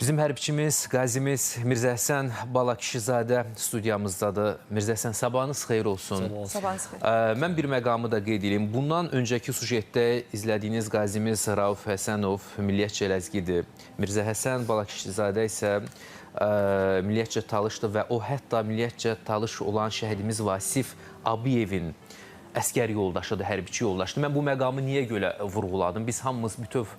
Bizim hərbiçimiz, qazimiz Mirzə Həsən Balakişizadə studiyamızdadır. Mirzə Həsən, sabahınız xeyir olsun. Sabahınız xeyir. Ə, Mən bir məqamı da qeyd edeyim. Bundan öncəki sujetdə izlədiyiniz qazimiz Rauf Həsənov milliyyətcə ləzgidir. Mirzə Həsən Balakişizadə isə ə, milliyyətcə talışdır və o hətta milliyyətcə talış olan şəhidimiz Vasif Abiyevin əskər yoldaşıdır, hərbiçi yoldaşıdır. Mən bu məqamı niyə görə vurğuladım? Biz hamımız bütöv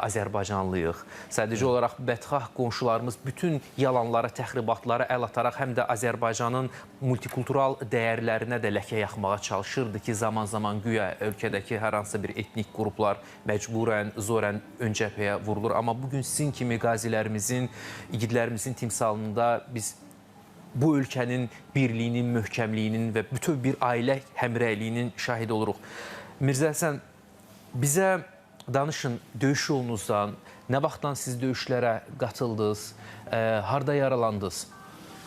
Azərbaycanlıyıq. Sadəcə olaraq bədxah qonşularımız bütün yalanlara, təxribatlara əl ataraq həm də Azərbaycanın multikultural dəyərlərinə də ləkə yaxmağa çalışırdı ki, zaman-zaman güya ölkədəki hər hansısa bir etnik qruplar məcburən, zorən ön cəbhəyə vurulur. Amma bu gün sizin kimi qazilərimizin, igidlərimizin timsalında biz bu ölkənin birliyinin, möhkəmliyinin və bütöv bir ailə həmrəyliyinin şahidi oluruq. Mirzə Həsən, bizə danışın döyüş yolunuzdan, nə vaxtdan siz döyüşlərə qatıldınız, ə, harda yaralandınız?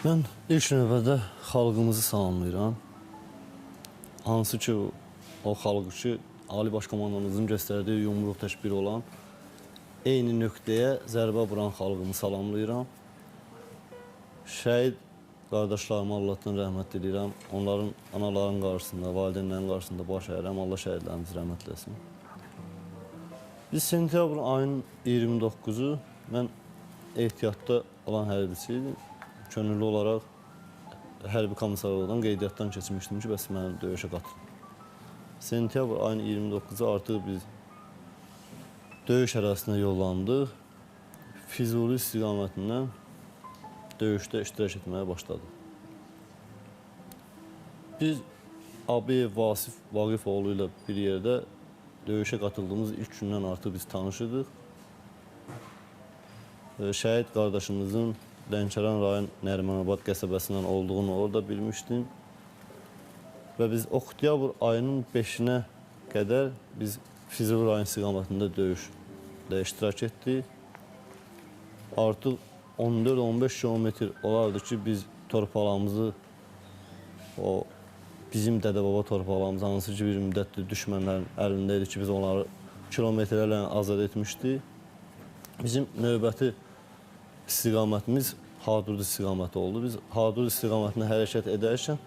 Mən ilk növbədə xalqımızı salamlayıram. Hansı ki o xalq ki Ali Baş Komandanımızın göstərdiyi yumruq təşbiri olan eyni nöqtəyə zərbə vuran xalqımı salamlayıram. Şəhid qardaşlarıma Allahdan rəhmət diləyirəm. Onların anaların qarşısında, valideynlərin qarşısında baş əyirəm. Allah şəhidlərimizi rəhmət eləsin. Biz sentyabr ayının 29-u mən ehtiyatda olan hərbiçi idim. Könüllü olaraq hərbi komissarlıqdan qeydiyyatdan keçmişdim ki, bəs məni döyüşə qatıl. Sentyabr ayının 29-u artıq biz döyüş ərazisinə yollandıq. Füzuli istiqamətindən döyüşdə iştirak etməyə başladıq. Biz Abiyev Vasif Vaqifoğlu ilə bir yerdə döyüşə qatıldığımız ilk gündən artıq biz tanışırdıq. Ee, Şəhid qardaşımızın Lənkəran rayon Nərimanabad qəsəbəsindən olduğunu orada bilmişdim. Və biz oktyabr ayının 5-nə qədər biz Füzuli rayon istiqamətində döyüşdə iştirak etdik. Artıq 14-15 kilometr olardı ki, biz torpağımızı o bizim dədə-baba torpaqlarımız hansı bir müddətdir düşmənlərin əlində idi ki, biz onları kilometrlərlə azad etmişdik. Bizim növbəti istiqamətimiz Hadrut istiqaməti oldu. Biz Hadrut istiqamətində hərəkət edərkən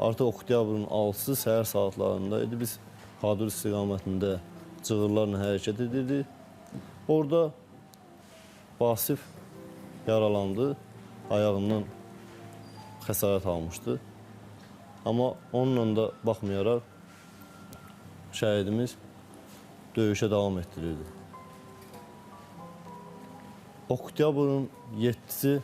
artıq oktyabrın 6-sı səhər saatlarında idi. Biz Hadrut istiqamətində cığırlarla hərəkət edirdik. Orada Vasif yaralandı, ayağından xəsarət almışdı. Amma onunla da baxmayaraq şəhidimiz döyüşə davam etdirirdi. Oktyabrın 7-si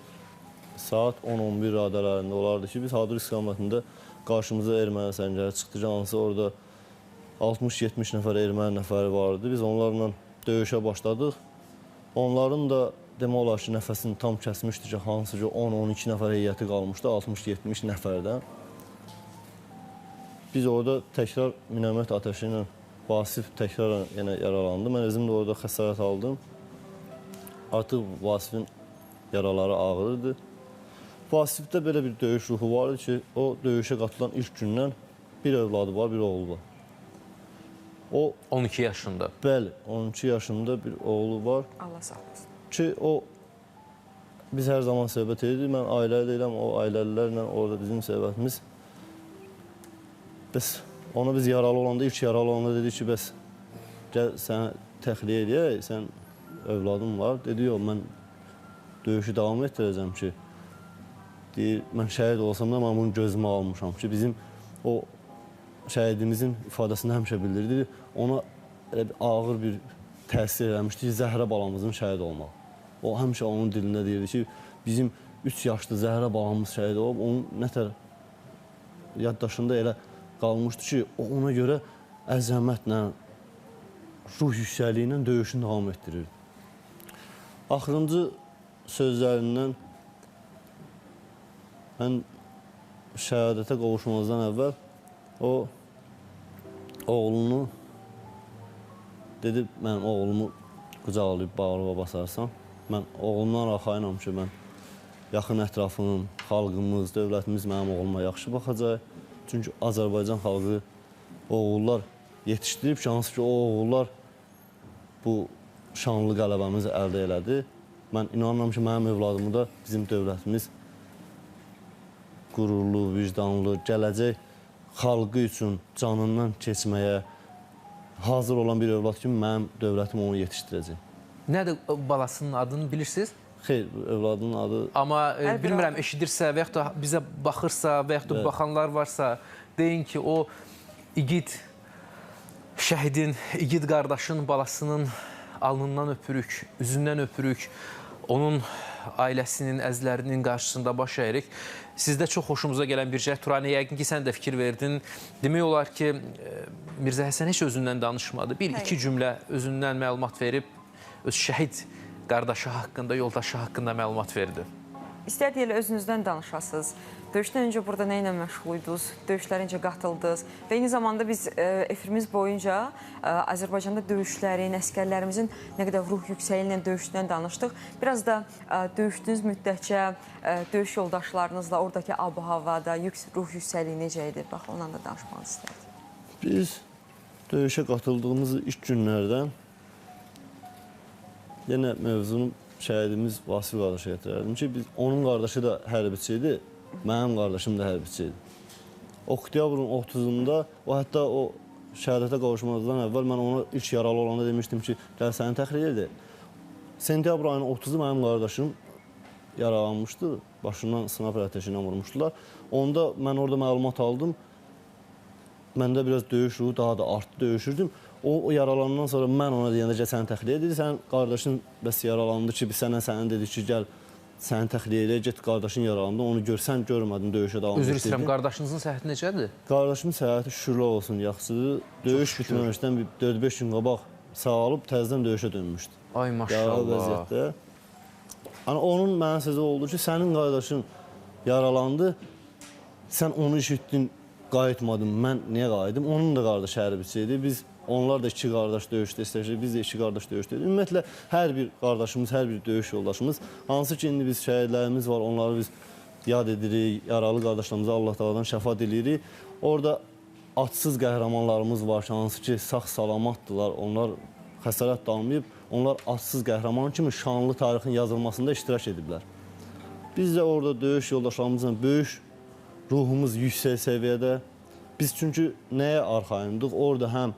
saat 10-11 radələrində olardı ki, biz Hadur istiqamətində qarşımıza erməni səngəri çıxdı. Hansı orada 60-70 nəfər erməni nəfəri vardı. Biz onlarla döyüşə başladıq. Onların da demək olar ki, nəfəsini tam kəsmişdi ki, hansı ki 10-12 nəfər heyəti qalmışdı 60-70 nəfərdən. Biz orada təkrar minəmət atəşi ilə Vasif təkrar yenə yaralandı. Mən özüm də orada xəsarət aldım. Artıq Vasifin yaraları ağırdı. Vasifdə belə bir döyüş ruhu var ki, o döyüşə qatılan ilk gündən bir övladı var, bir oğlu var. O 12 yaşında. bəli, 12 yaşında bir oğlu var. Allah sağ olsun. ki o biz hər zaman söhbət edirdik. Mən ailə deyirəm, o ailəlilərlə orada bizim söhbətimiz. Bəs ona biz yaralı olanda, ilk yaralı olanda dedi ki, bəs gəl sənə təxliyə edək, sən övladın var. Dedi, yox, mən döyüşü davam etdirəcəm ki, deyir, mən şəhid olsam da mən bunu gözümə almışam ki, bizim o şəhidimizin ifadəsində həmişə bildirdi. Ona bir ağır bir təsir eləmişdi ki, Zəhra balamızın şəhid olmaq. O həmişə onun dilində deyirdi ki, bizim 3 yaşlı Zəhra balamız şəhid olub, onun nətər yaddaşında elə qalmışdı ki, ona görə əzəmətlə, ruh yüksəkliyi ilə döyüşünü davam etdirirdi. Axırıncı sözlərindən mən şəhadətə qovuşmazdan əvvəl o oğlunu dedi mənim oğlumu qucaqlayıb bağrıma basarsan. Mən oğlumdan arxayınam ki, mən yaxın ətrafım, xalqımız, dövlətimiz mənim oğluma yaxşı baxacaq. Çünki Azərbaycan xalqı oğullar yetişdirib ki, hansı ki o oğullar bu şanlı qələbəmizi əldə elədi. mən inanıram ki, mənim övladımı da bizim dövlətimiz qürurlu, vicdanlı, gələcək xalqı üçün canından keçməyə hazır olan bir övlad kimi mənim dövlətim onu yetişdirəcək. Nədir balasının adını bilirsiniz? Xeyr, övladının adı Amma e, bilmirəm eşidirsə və yaxud da bizə baxırsa və yaxud da Evet. baxanlar varsa deyin ki, o igid şəhidin, igid qardaşın balasının alnından öpürük, üzündən öpürük. Onun ailəsinin, əzlərinin qarşısında baş əyirik. Sizdə çox xoşumuza gələn bir şey. Turani, yəqin ki, sən də fikir verdin. Demək olar ki, e, Mirzə Həsən heç özündən danışmadı. Bir, iki cümlə özündən məlumat verib, öz şəhid qardaşı haqqında, yoldaşı haqqında məlumat verdi. İstəyirdi elə özünüzdən danışasınız. Döyüşdən öncə burada nə ilə məşğul idiniz? Döyüşlərə necə qatıldınız? Və eyni zamanda biz e, efirimiz boyunca e, Azərbaycanda döyüşlərin, əskərlərimizin nə qədər ruh yüksəyi ilə döyüşdən danışdıq. Biraz da e, döyüşdüyünüz müddətcə e, döyüş yoldaşlarınızla oradakı ab-havada yüks ruh yüksəkliyi necə idi? Bax, ondan da danışmaq istərdim. Biz döyüşə qatıldığımız ilk günlərdən yenə mövzunu şəhidimiz Vasif qardaşa gətirərdim ki, biz onun qardaşı da hərbiçi idi, mənim qardaşım da hərbiçi idi. Oktyabrın 30-unda o hətta o şəhadətə qavuşmazdan əvvəl mən ona ilk yaralı olanda demişdim ki, gəl səni təxliyə edək. Sentyabr ayının 30-u mənim qardaşım yaralanmışdı. Başından atəşi ilə vurmuşdular. Onda mən orada məlumat aldım. Məndə biraz döyüş ruhu daha da artdı, döyüşürdüm. O, o yaralanandan sonra mən ona deyəndə gəl səni təxliyə edir. Sən qardaşın bəs yaralandı ki, sənə sənin dedi ki, gəl səni təxliyə elə, get qardaşın yaralandı. Onu görsən görmədin, döyüşə davam Üzr etdirdin. istəyirəm, qardaşınızın səhhəti necədir? Qardaşım səyahəti şükürlər olsun, yaxşıdır. Döyüş bitməmişdən bir 4-5 gün qabaq sağalıb təzədən döyüşə dönmüşdü. Ay Yaralı maşallah. vəziyyətdə. Hani onun mənə sözü oldu ki, sənin qardaşın yaralandı, sən onu eşitdin, qayıtmadın, mən niyə qayıtdım? Onun da qardaşı hərbiçi idi. Biz onlar da iki qardaş döyüşdə istəşdik, biz də iki qardaş döyüşdə idik. Ümumiyyətlə hər bir qardaşımız, hər bir döyüş yoldaşımız, hansı ki indi biz şəhidlərimiz var, onları biz yad edirik, yaralı qardaşlarımıza Allah Taala'dan şəfa diləyirik. Orada atsız qəhrəmanlarımız var ki, hansı ki sağ-salamatdılar. Onlar xəsarət da almayıb, onlar atsız qəhrəman kimi şanlı tarixin yazılmasında iştirak ediblər. Biz də orada döyüş yoldaşlarımızla böyük ruhumuz yüksək səviyyədə. Biz çünki nəyə arxayındıq? Orada həm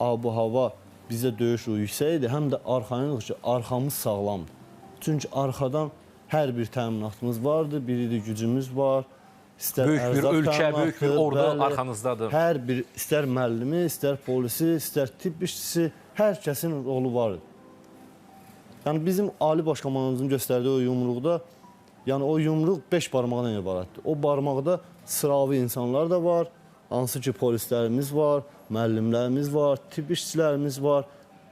abu hava bizdə döyüş ruhu yüksək idi, həm də arxayındıq ki, arxamız sağlamdır. Çünki arxadan hər bir təminatımız vardı, bir idi gücümüz var. İstər Böyük bir ölkə, böyük bir ordu bəli. arxanızdadır. Hər bir istər müəllimi, istər polisi, istər tibb işçisi, hər kəsin rolu var idi. Yəni bizim ali baş komandanımızın göstərdiyi o yumruqda, yəni o yumruq 5 barmaqdan ibarətdir. O barmaqda sıravi insanlar da var, hansı ki polislərimiz var, müəllimlərimiz var, tibb işçilərimiz var,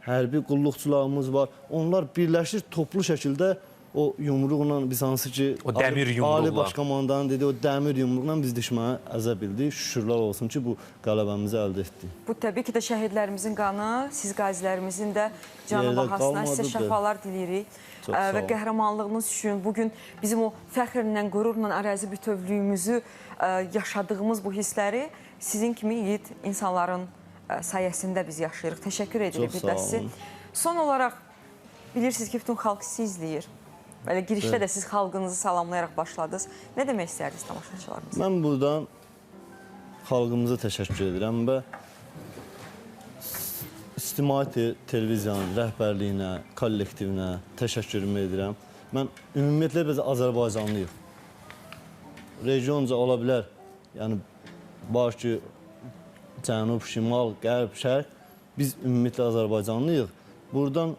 hərbi qulluqçularımız var. Onlar birləşir toplu şəkildə o yumruqla biz hansı ki O dəmir yumruqla. Ali baş komandanın dediyi o dəmir yumruqla biz düşməni əzə bildik. Şükürlər olsun ki bu qələbəmizi əldə etdik. Bu təbii ki də şəhidlərimizin qanı, siz qazilərimizin də canı bahasına sizə şəfalar diləyirik. Çox sağ Və qəhrəmanlığınız üçün bu gün bizim o fəxrlə, qürurla ərazi bütövlüyümüzü ə, yaşadığımız bu hissləri sizin kimi yiğit insanların ə, sayəsində biz yaşayırıq. Təşəkkür edirik bir də olun. Son olaraq bilirsiniz ki, bütün xalq sizi izləyir. Belə girişdə də siz xalqınızı salamlayaraq başladınız. Nə demək istərdiniz tamaşaçılarımıza? Mən buradan xalqımıza təşəkkür edirəm və İctimai te televiziyanın rəhbərliyinə, kollektivinə təşəkkürümü edirəm. Mən ümumiyyətlə biz Azərbaycanlıyıq. Regionca ola bilər. Yəni ki, cənub, şimal, qərb, şərq biz ümumiyyətlə Azərbaycanlıyıq. Buradan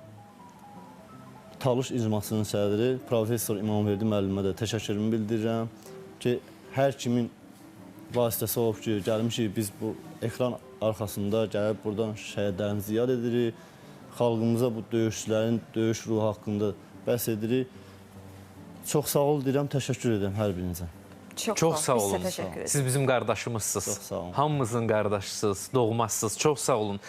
Talış icmasının sədri professor İmamverdi müəllimə də təşəkkürümü bildirirəm ki, hər kimin vasitəsi olub ki, gəlmişik biz bu ekran arxasında gəlib buradan şəhidlərimizi yad edirik. Xalqımıza bu döyüşçülərin döyüş ruhu haqqında bəhs edirik. Çox sağ ol deyirəm, təşəkkür edirəm hər birinizə. Çox sağ Biz sizə olun. Siz bizim qardaşımızsınız. Çox sağ. Hamımızın qardaşısınız, doğmasısınız. Çox sağ olun.